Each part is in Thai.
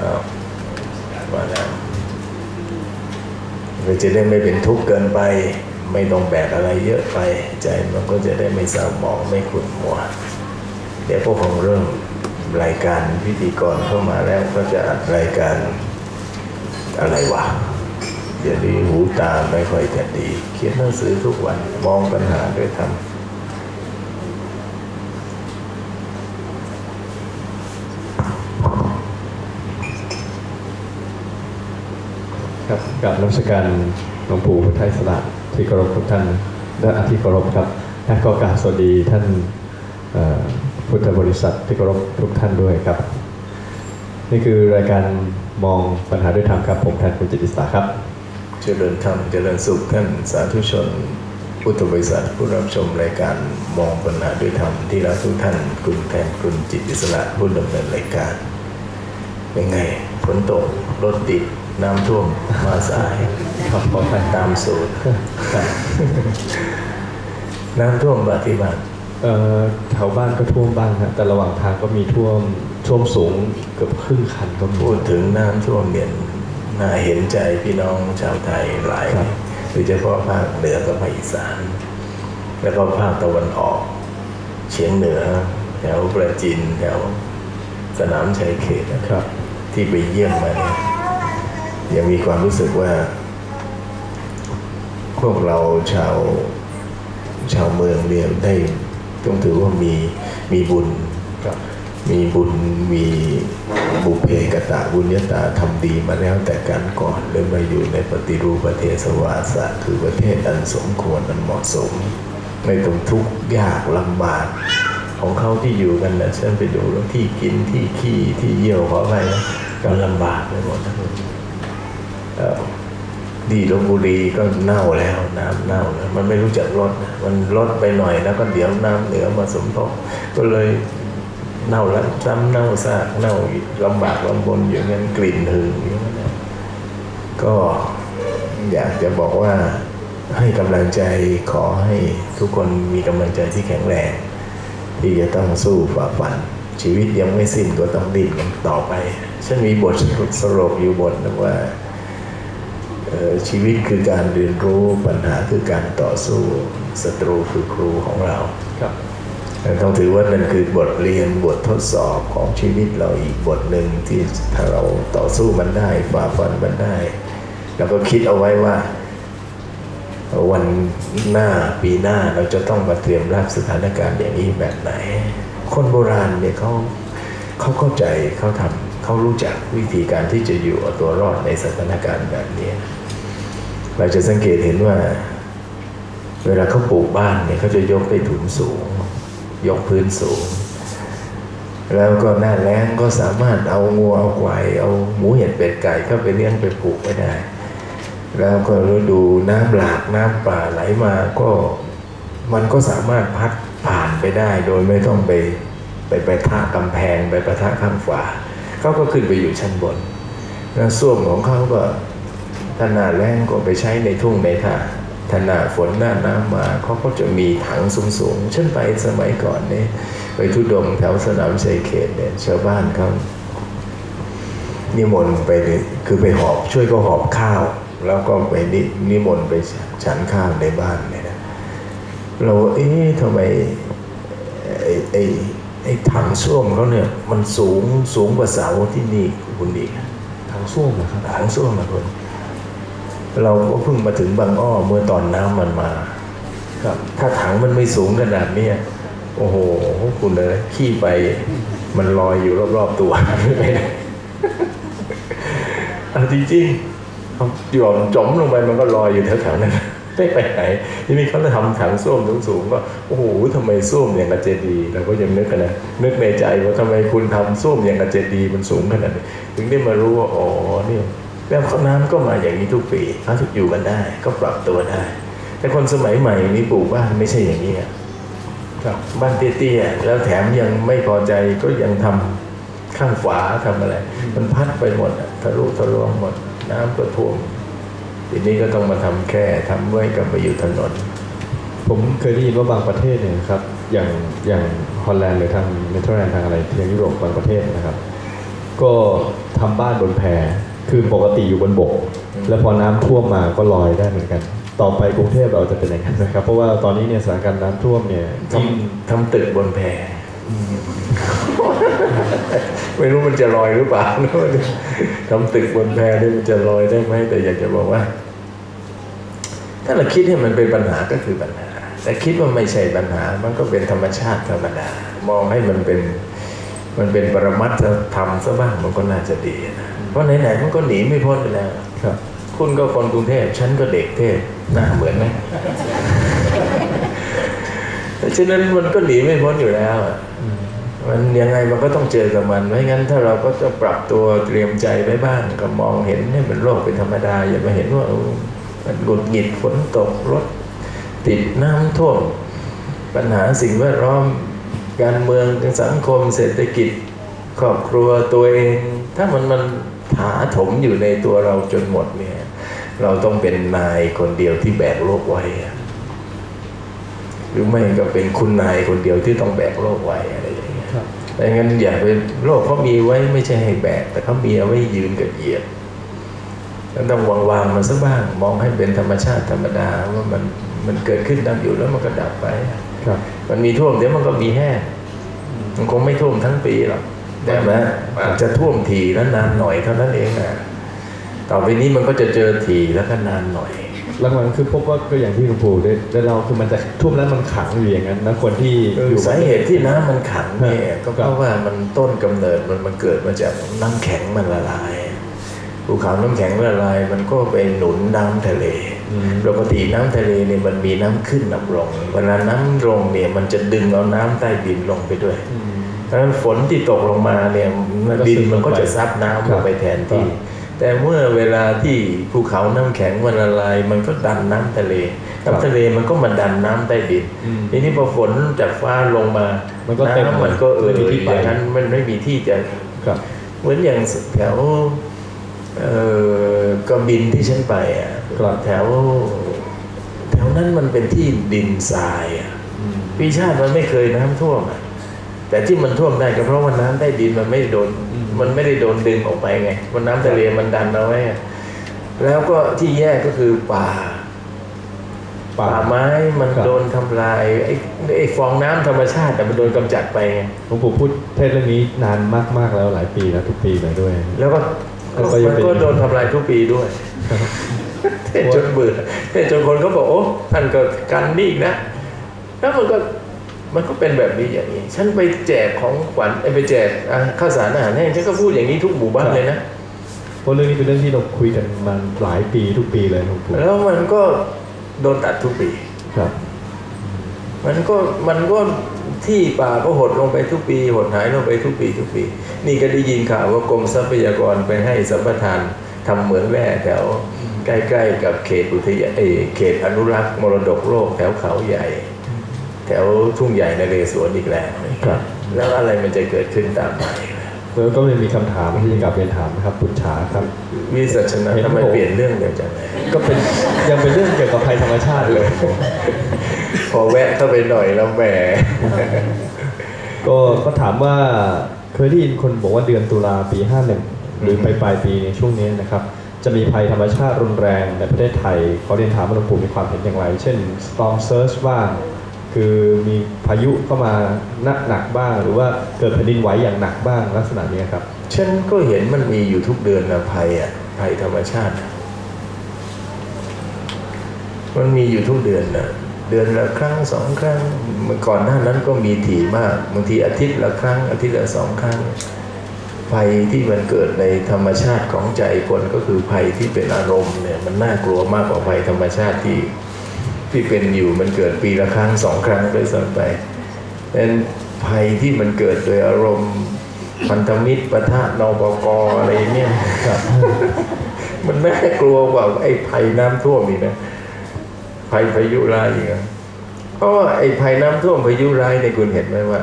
อ้าว่าแล้วเราจะได้ไม่เป็นทุกข์เกินไป ไม่ต้องแบกอะไรเยอะไป ใจมันก็จะได้ไม่เศร้าหมองไม่ขุ่นมัว เดี๋ยวพวกคงเริ่มรายการพิธีกรเข้ามาแล้วก็จะอัดรายการอะไรวะเดี๋ยวนี้หูตาไม่ค่อยจะดี เขียนหนังสือทุกวันมองปัญหาด้วยธร ครับกับนักสการหลวงปู่พุทธอิสระที่เคารพทุกท่านและอาที่เคารพครับและก็กราบสวัสดีท่านพุทธบริษัทที่เคารพทุกท่านด้วยครับ นี่คือรายการมองปัญหาด้วยธรรมครับผมแทนคุณจิตติสาครับ เจริญธรรมเจริญสุขท่านสาธุชนพุทธบริษัทผู้รับชมรายการมองปัญหาด้วยธรรมที่รักทุกท่านคุณแทนคุณจิตอิสระผู้ดำเนินรายการ เป็นไงฝนตกรถติด น้ำท่วมมาสายครับขอไปตามสูตร น้ำท่วมบาที่บ้านเอ่อแถวบ้านก็ท่วมบ้างฮะแต่ระหว่างทางก็มีท่วมท่วมสูงเกือบครึ่งคันก็มีพูดถึงน้ำท่วมเนี่ยน่าเห็นใจพี่น้องชาวไทยหลายครับโดยเฉพาะภาคเหนือกับภาคอีสาน แล้วก็ภาคตะวันออก เฉียงเหนือ แถวประจินแถวสนามชัยเขตนะครับ ที่ไปเยี่ยมมาเนี่ย ยังมีความรู้สึกว่า พวกเราชาวชาวเมืองเนี่ยได้ต้องถือว่ามีมีบุญครับมีบุญมีบุพเพกตะบุญญาตาทำดีมาแล้วแต่การก่อนเลยมาอยู่ในปฏิรูปประเทศสวาสะคือประเทศอันสมควรอันเหมาะสมไม่ต้องทุกข์ยากลำบากของเขาที่อยู่กันนะฉันไปดูแล้วที่กินที่ขี้ที่เยี่ยวขอไปนะก็ลำบากไปหมดทั้งหมดเอ่อ ดีลบบุรีก็เน่าแล้วน้ำเน่าแล้วมันไม่รู้จักลดมันลดไปหน่อยแล้วก็เดี๋ยวน้ำเหนือมาสมทบก็เลยเน่าแล้วซ้ำเน่าซากเน่าลำบากลำบนอยู่งั้นกลิ่นหึงอยู่งั้นก็อยากจะบอกว่าให้กำลังใจขอให้ทุกคนมีกำลังใจที่แข็งแรง ที่จะต้องสู้ฝ่าฟัน ชีวิตยังไม่สิ้นก็ต้องดิ้นต่อไป ฉันมีบทสรุปอยู่บทนึงว่า ชีวิตคือการเรียนรู้ปัญหาคือการต่อสู้ศัตรูคือครูของเราครับต้องถือว่านั่นคือบทเรียนบททดสอบของชีวิตเราอีกบทหนึ่งที่ถ้าเราต่อสู้มันได้ฝ่าฟันมันได้ แล้วก็คิดเอาไว้ว่า วันหน้าปีหน้าเราจะต้องมาเตรียมรับสถานการณ์อย่างนี้แบบไหน คนโบราณเนี่ยเขาเขาเข้าใจเขาทำเขารู้จักวิธีการที่จะอยู่เอาตัวรอดในสถานการณ์แบบนี้ เราจะสังเกตเห็นว่า เวลาเขาปลูกบ้านเนี่ยเขาจะยกใต้ถุนสูง ยกพื้นสูง แล้วก็หน้าแล้งก็สามารถเอางูเอาควายเอาหมูเห็ดเป็ดไก่เข้าไปเลี้ยงไปปลูกไม่ได้ แล้วก็ฤดูน้ำหลากน้ำป่าไหลมาก็มันก็สามารถพัดผ่านไปได้โดยไม่ต้องไปไปไปท่ากำแพงไปประทะข้างฝาเขาก็ขึ้นไปอยู่ชั้นบนแล้วส้วมของเขาก็ ถ้าหน้าแล้งก็ไปใช้ในทุ่งในท่าถ้าหน้าฝนหน้าน้ำมาเขาก็จะมีถังสูงๆฉันไปสมัยก่อนเนี่ยไปทุดงค์แถวสนามชัยเขตเนี่ยชาวบ้านเขานิมนต์ไปเนี่ยคือไปหอบช่วยก็หอบข้าว แล้วก็ไปนินิมนต์ไปฉันข้าวในบ้านเนี่ยนะเราเอ๊ะทำไมไอ้ไอ้ไอ้ถังส้วมเขาเนี่ยมันสูงสูงกว่าเสาที่นี่คุณอีกทางส้วมนะครับถังส้วมนะคุณ เราก็เพิ่งมาถึงบางอ้อเมื่อตอนน้ำมันมา ครับ ถ้าถังมันไม่สูงขนาดนี้โอ้โหคุณเลยขี้ไปมันลอยอยู่รอบๆตัวไม่ได้เอาจริงๆหย่อนจมลงไปมันก็ลอยอยู่แถวๆนั้นไม่ไปไหนทีนี้เขาจะทำถังส้วมสูงๆก็โอ้โหทำไมส้วมอย่างกับเจดีเราก็ยังนึกกันนะนึกในใจว่าทำไมคุณทำส้วมอย่างกับเจดีมันสูงขนาดนี้ถึงได้มารู้ว่าอ๋อเนี่ย แล้วน้ำก็มาอย่างนี้ทุกปีเขาจะอยู่กันได้ ก็ปรับตัวได้ แต่คนสมัยใหม่นี้ปลูกบ้านไม่ใช่อย่างนี้อะครับบ้านเตี้ยๆแล้วแถมยังไม่พอใจก็ยังทำข้างฝาทำอะไร มันพัดไปหมดอะทะลุทะลวงหมด น้ำก็ท่วมทีนี้ก็ต้องมาทำแค่ทำไว้กับไปอยู่ถนน ผมเคยได้ยินว่าบางประเทศเนี่ยนะครับ อย่างอย่างฮอลแลนด์หรือทางเนเธอร์แลนด์ทางอะไรทางยุโรปบางประเทศนะครับ ก็ทำบ้านบนแพ คือปกติอยู่บนบก แล้วพอน้ำท่วมมาก็ลอยได้เหมือนกัน ต่อไปกรุงเทพเราจะเป็นอย่างนั้นนะครับ เพราะว่าตอนนี้เนี่ยสถานการณ์น้ำท่วมเนี่ยทำทำตึกบนแพไม่รู้มันจะลอยหรือเปล่าทำตึกบนแพนี่มันจะลอยได้ไหมแต่อยากจะบอกว่า ถ้าเราคิดให้มันเป็นปัญหาก็คือปัญหา แต่คิดว่าไม่ใช่ปัญหา มันก็เป็นธรรมชาติธรรมดามองให้มันเป็น มันเป็นปรมัตถธรรมซะบ้างมันก็น่าจะดีนะเพ ราะไหนๆมันก็หนีไม่พ้นไปแล้วครับ คุณก็คนกรุงเทพฉันก็เด็กเทพหน้าเหมือนไหมแต่ฉะนั้นมันก็หนีไม่พ้นอยู่แล้วอะมันยังไงมันก็ต้องเจอกับมันไม่งั้นถ้าเราก็จะปรับตัวเตรียมใจไว้บ้างก็มองเห็นให้มันโลกเป็นธรรมดา อย่ามาเห็นว่าเออมันหงุดหงิดฝนตกรถติดน้ำท่วมปัญหาสิ่งแวดล้อมการเมืองสังคมเศรษฐกิจ ครอบครัวตัวเอง ถ้ามันมัน ถาถมอยู่ในตัวเราจนหมดเนี่ย เราต้องเป็นนายคนเดียวที่แบกโลกไว้อะหรือไม่ก็เป็นคุณนายคนเดียวที่ต้องแบกโลกไว้อะไรอย่างเงี้ยครับแต่งั้นอย่าไปโลกเขามีไว้ไม่ใช่ให้แบก แต่เขามีเอาไว้ยืนกับเหยียดแล้วต้องวางวางๆมันซะบ้าง มองให้เป็นธรรมชาติธรรมดาว่ามันมันเกิดขึ้นตั้งอยู่แล้วมันก็ดับไปครับมันมีท่วมเดี๋ยวมันก็มีแห้งมันคงไม่ท่วมทั้งปีหรอก แต่ว่าอาจจะท่วมทีแล้วนานหน่อยเท่านั้นเองนะต่อไปนี้มันก็จะเจอทีแล้วก็นานหน่อยหลังๆคือพบว่าก็อย่างที่หลวงปู่ได้ได้เล่าคือมันจะท่วมแล้วมันขังอยู่อย่างนั้นนะคนที่คืออยู่สาเหตุที่น้ำมันขังเนี่ยครับก็เพราะว่ามันต้นกำเนิดมันมันเกิดมาจากน้ำแข็งมันละลายภูเขาน้ำแข็งละลายมันก็ไปหนุนน้ำทะเลอืมปกติน้ำทะเลเนี่ยมันมีน้ำขึ้นน้ำลงเวลาน้ำลงเนี่ยมันจะดึงเอาน้ำใต้ดินลงไปด้วย อืมเพราะฉะนั้นฝนที่ตกลงมาเนี่ยมันก็ดินซึมมันก็ลงไปจะซับน้ำครัลบงไปแทนที่ครับแต่เมื่อเวลาที่ภูเขาน้ำแข็งมันละลายมันก็ดันน้ำทะเลครับน้ำทะเลมันก็มาดันน้ำใต้ดินอืมทีนี้พอฝนจากฟ้าลงมามันก็เต็มน้ำมันก็เออไม่มีที่ไปอย่างนั้นมันไม่มีที่จะครับเหมือนอย่างแถวเอ่อกระบินที่ฉันไปอะครับแถวแถวนั้นมันเป็นที่ดินทรายอะอืมปีชาติมันไม่เคยน้ำท่วมอะ แต่ที่มันท่วมได้ก็เพราะว่าน้ำใต้ดินมันไม่โดน มันไม่ได้โดนดึงออกไปไง มันน้ำทะเลมันดันเอาไว้อะแล้วก็ที่แย่ก็คือป่า ป่าป่าไม้มันครับโดนทำลายไอ้ไอ้ฟองน้ำธรรมชาติแต่มันโดนกำจัดไปไงหลวงปู่พูดเทศเรื่องนี้นานมากๆแล้วหลายปีแล้วทุกปีเลยด้วย แล้วก็แล้วก็ยังมันเป็นก็โดนทำลายทุกปีด้วยเทศจนเบื่อเทศจนคนเขาบอกโอ้ท่านก็กันนี่อีกนะแล้วมันก็ มันก็เป็นแบบนี้อย่างนี้ ฉันไปแจกของขวัญเอ้ยไปแจกอะข้าวสารอาหารแห้งฉันก็พูดอย่างนี้ทุกหมู่บ้านเลยนะเพราะเรื่องนี้เป็นเรื่องที่เราคุยกันมาหลายปีทุกปีเลยหลวงปู่แล้วมันก็โดนตัดทุกปีครับ มันก็มันก็ที่ป่าก็หดลงไปทุกปีหดหายลงไปทุกปีทุกปี นี่ก็ได้ยินข่าวว่ากรมทรัพยากรไปให้สัมปทานทำเหมืองแร่แถวใกล้ ๆ กับเขตอุทยานเอยเขตอนุรักษ์มรดกโลกแถวเขาใหญ่ แถวทุ่งใหญ่นเรศวรอีกแล้วครับแล้วอะไรมันจะเกิดขึ้นตามมาอีกล่ะแล้วก็เลยมีคำถามที่จะกลับเรียนถามนะครับปุจฉาครับวิสัชนะเห็นทำไมผมเปลี่ยนเรื่องเดียวจังเลยก็เป็นยังเป็นเรื่องเกี่ยวกับภัยธรรมชาติเลย พอแวะเข้าไปหน่อยแล้วแหมก็ก็ถามว่าเคยได้ยินคนบอกว่าเดือนตุลาปี 51 หรือไปปลายปีในช่วงนี้นะครับ จะมีภัยธรรมชาติรุนแรงในประเทศไทยขอเรียนถามว่าหลวงปู่มีความเห็นอย่างไร เช่น storm surge บ้าง คือมีพายุเข้ามาหนักหนักบ้าง หรือว่าเกิดแผ่นดินไหวอย่างหนักบ้างลักษณะนี้ครับฉันก็เห็นมันมีอยู่ทุกเดือนนะภัยอะภัยธรรมชาติ มันมีอยู่ทุกเดือนนะเดือนละครั้งสองครั้งเมื่อก่อนหน้านั้นก็มีถี่มากบางทีอาทิตย์ละครั้ง อาทิตย์ละสองครั้งภัยที่มันเกิดในธรรมชาติของใจคนก็คือภัยที่เป็นอารมณ์เนี่ยมันน่ากลัวมากกว่าภัยธรรมชาติที่ ที่เป็นอยู่มันเกิดปีละครั้งสองครั้งด้วยซ้ำไปเป็นภัยที่มันเกิดโดยอารมณ์พันธมิตรปะทะนปกอะไรเนี่ยครับมันน่ากลัวกว่าไอ้ภัยน้ำท่วมอีกนะภัยพายุร้ายอีกนะเพราะว่าไอ้ภัยน้ำท่วมพายุร้ายเนี่ยคุณเห็นไหมว่า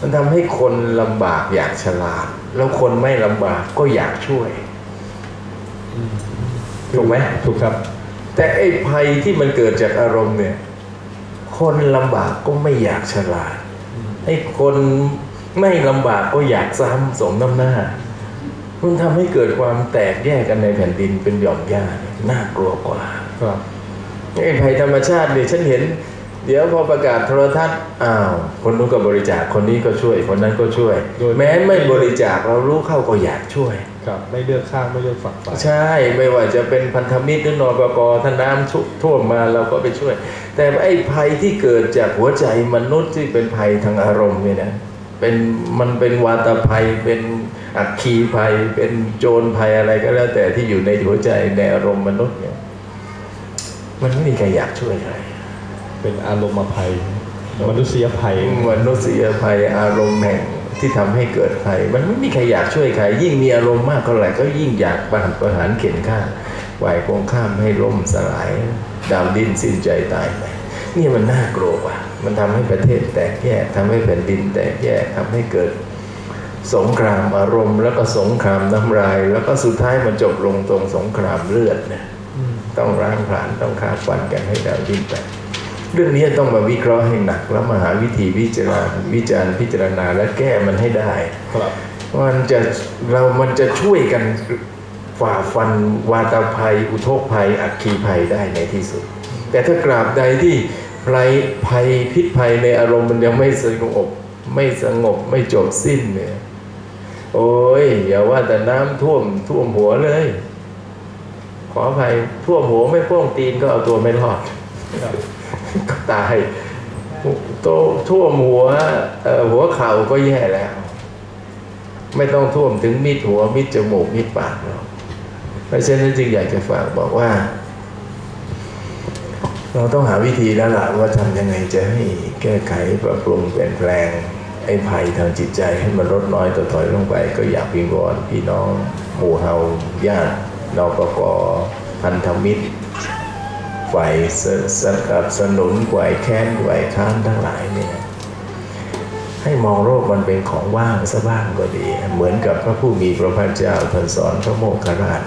มันทำให้คนลำบากอยากฉลาด แล้วคนไม่ลำบากก็อยากช่วยถูกไหมถูกครับ แต่ไอ้ภัยที่มันเกิดจากอารมณ์เนี่ย คนลำบากก็ไม่อยากฉลาดไอ้คนไม่ลำบากก็อยากซ้ำสมน้ำหน้า มันทำให้เกิดความแตกแยกกันในแผ่นดินเป็นหย่อมย่าเนี่ยน่ากลัวกว่าครับไอ้ภัยธรรมชาติเนี่ยฉันเห็น เดี๋ยวพอประกาศโทรทัศน์อ้าวคนนู้นก็บริจาคคนนี้ก็ช่วย คนนั้นก็ช่วย แม้ไม่บริจาคเรารู้เข้าก็อยากช่วยครับไม่เลือกข้างไม่เลือกฝักฝ่ายใช่ ไม่ว่าจะเป็นพันธมิตรหรือนปกถ้าน้ำชุท่วมมาเราก็ไปช่วย แต่ไอ้ภัยที่เกิดจากหัวใจมนุษย์ที่เป็นภัยทางอารมณ์เนี่ยนะเป็นมันเป็นวาตภัยเป็นอัคคีภัย เป็นโจรภัยอะไรก็แล้วแต่ที่อยู่ในหัวใจในอารมณ์มนุษย์เนี่ยมันไม่มีใครอยากช่วยใคร เป็นอารมณ์ภัยมนุษยภัยมนุษยภัยอารมณ์แห่งที่ทำให้เกิดภัย มันไม่มีใครอยากช่วยใคร ยิ่งมีอารมณ์มากเท่าไหร่ก็ยิ่งอยากประหัตประหารเข็นฆ่าไหวกองข้ามให้ล่มสลาย ดาวดินสิ้นใจตายไปนี่มันน่ากลัวว่ะมันทำให้ประเทศแตกแยกทำให้แผ่นดินแตกแยกทำให้เกิดสงครามอารมณ์แล้วก็สงครามน้ำลาย แล้วก็สุดท้ายมันจบลงตรงสงครามเลือดนะต้องร้างผลาญต้องฆ่าฟันกันให้ดาวดิ้นไป เรื่องนี้ต้องมาวิเคราะห์ให้หนักแล้วมาหาวิธีวิจารณาวิจารณ์พิจารณาและแก้มันให้ได้ครับมันจะเรามันจะช่วยกันฝ่าฟันวาตภัย อุทกภัย อัคคีภัยได้ในที่สุด แต่ถ้ากราบใดที่ภัยภัยพิษภัยในอารมณ์มันยังไม่สงบไม่สงบไม่จบสิ้นเนี่ยโอ้ยอย่าว่าแต่น้ำท่วมท่วมหัวเลย ขออภัยท่วมหัวไม่พ่วงตีนก็เอาตัวไม่รอดครับก็ ตายโตท่วมหัวหัวเข่าก็แย่แล้ว ไม่ต้องท่วมถึงมิดหัวมิดจมูกมิดปากหรอกเพราะฉะนั้นจึงอยากจะฝากบอกว่า เราต้องหาวิธีแล้วล่ะว่าทำยังไงจะให้แก้ไขปรับปรุงเปลี่ยนแปลงไอ้ภัยทางจิตใจให้มันลดน้อยต่อถอยลงไป ก็อยากวิงวอนพี่น้องหมู่เฮาญาตินปกพันธมิตร ฝ่ายสสนับสนุนฝ่ายแค้นฝ่ายค้านทั้งหลายเนี่ยให้มองโลกมันเป็นของว่างซะบ้างก็ดี เหมือนกับพระผู้มีพระภาคเจ้าท่านสอนพระโมคคัลลาช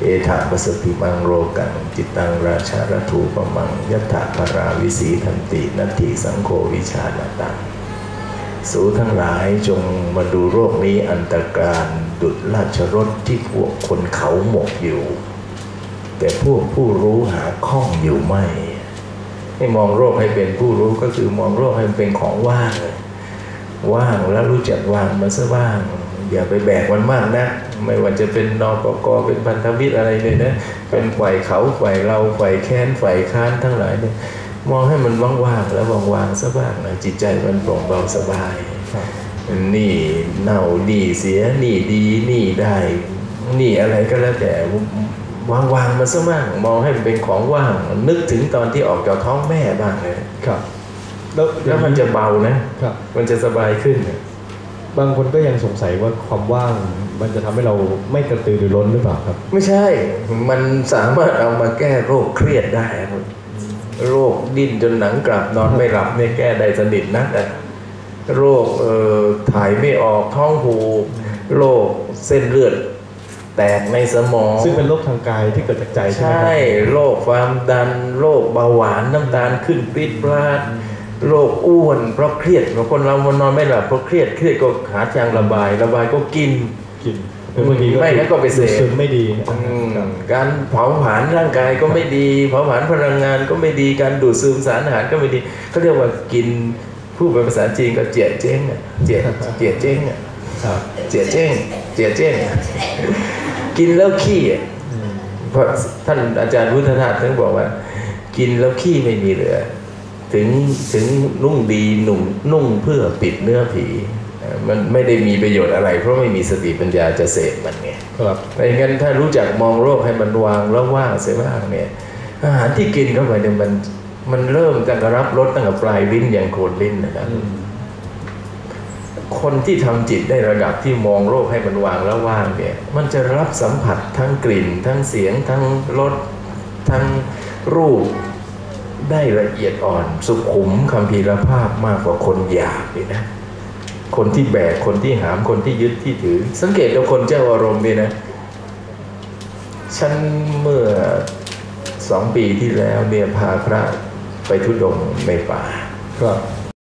เอถาปสติมังโรกังจิตตังราชารถูปมังยัตถาภราวิสีทันตินัตถิสังโฆวิชาณตังสูทั้งหลายจงมาดูโรคนี้อันตรการดุดราชรถที่พวกคนเขาหมกอยู่ แต่พวกผู้รู้หาข้องอยู่ไม่ให้มองโรคให้เป็นผู้รู้ก็คือมองโรคให้มันเป็นของว่างเลยว่างแล้วรู้จักวางมันซะบ้าง อย่าไปแบกมันมากนะ ไม่ว่าจะเป็นนปกกเป็นพันธมิตรอะไรเลยนะเป็นไฝ่เขาไฝ่เราไฝ่แค้นไฝ่ค้านทั้งหลายเนี่ยมองให้มันว่างๆแล้ววางๆซะบ้างนะจิตใจมันโปร่งเบาสบายนี่เน่านี่เสียนี่ดีนี่ได้นี่อะไรก็แล้วแต่ วางวางๆมันซะบ้างมองให้มันเป็นของว่าง นึกถึงตอนที่ออกจากท้องแม่บ้างเลยครับแล้วแล้วมันจะเบานะครับ มันจะสบายขึ้น บางคนก็ยังสงสัยว่าความว่างมันจะทำให้เราไม่กระตือรือร้นหรือเปล่าครับ ไม่ใช่ มันสามารถเอามาแก้โรคเครียดได้ครับโรคดิ้นจนหนังกลับนอนไม่หลับเนี่ยแก้ได้สนิทนะแต่โรคเอ่อถ่ายไม่ออกท้องผูกโรคเส้นเลือด แตกในสมอง ซึ่งเป็นโรคทางกายที่เกิดจากใจใช่ไหมใช่ครับโรคความดันโรคเบาหวานน้ำตาลขึ้นปรีดปราดโรคอ้วนเพราะเครียดบางคนเรามันนอนไม่หลับเพราะเครียดเครียดก็หาทางระบาย ระบายก็กินกินหรือบางทีก็ไม่งั้นก็ไปเสพซึมไม่ดีอืมครับการเผาผลาญร่างกายก็ไม่ดี เผาผลาญพลังงานก็ไม่ดีการดูดซึมสารอาหารก็ไม่ดีเขาเรียกว่ากินพูดเป็นภาษาจีนก็เจียเจ้งอะเจียเจียเจ้งอะครับเจียเจ้งเจียเจ้งอะ กินแล้วขี้อะอืมเพราะท่านอาจารย์พุทธทาสท่านบอกว่า กินแล้วขี้ไม่มีเหลือ ถึงถึงนุ่งดีหนุ่มนุ่งเพื่อปิดเนื้อผีเอ่อมันไม่ได้มีประโยชน์อะไร เพราะไม่มีสติปัญญาจะเสพมันไงครับไม่งั้นถ้ารู้จักมองโลกให้มันวางแล้วว่างเสียบ้างเนี่ย อาหารที่กินเข้าไปเนี่ยมันมันเริ่มตั้งแต่รับรสตั้งแต่ปลายลิ้นอย่างโคนลิ้นนะครับอืม คนที่ทำจิตได้ระดับที่มองโลกให้มันวางแล้วว่างเนี่ย มันจะรับสัมผัสทั้งกลิ่น ทั้งเสียง ทั้งรสทั้งรูปได้ละเอียดอ่อนสุขุมคำพีรภาพมากกว่าคนหยาบเลยนะ คนที่แบกคนที่หามคนที่ยึดที่ถือ สังเกตดูคนเจ้าอารมณ์ดีนะฉันเมื่อสองปีที่แล้วเนี่ยพาพระไปทุดงในป่า ครับ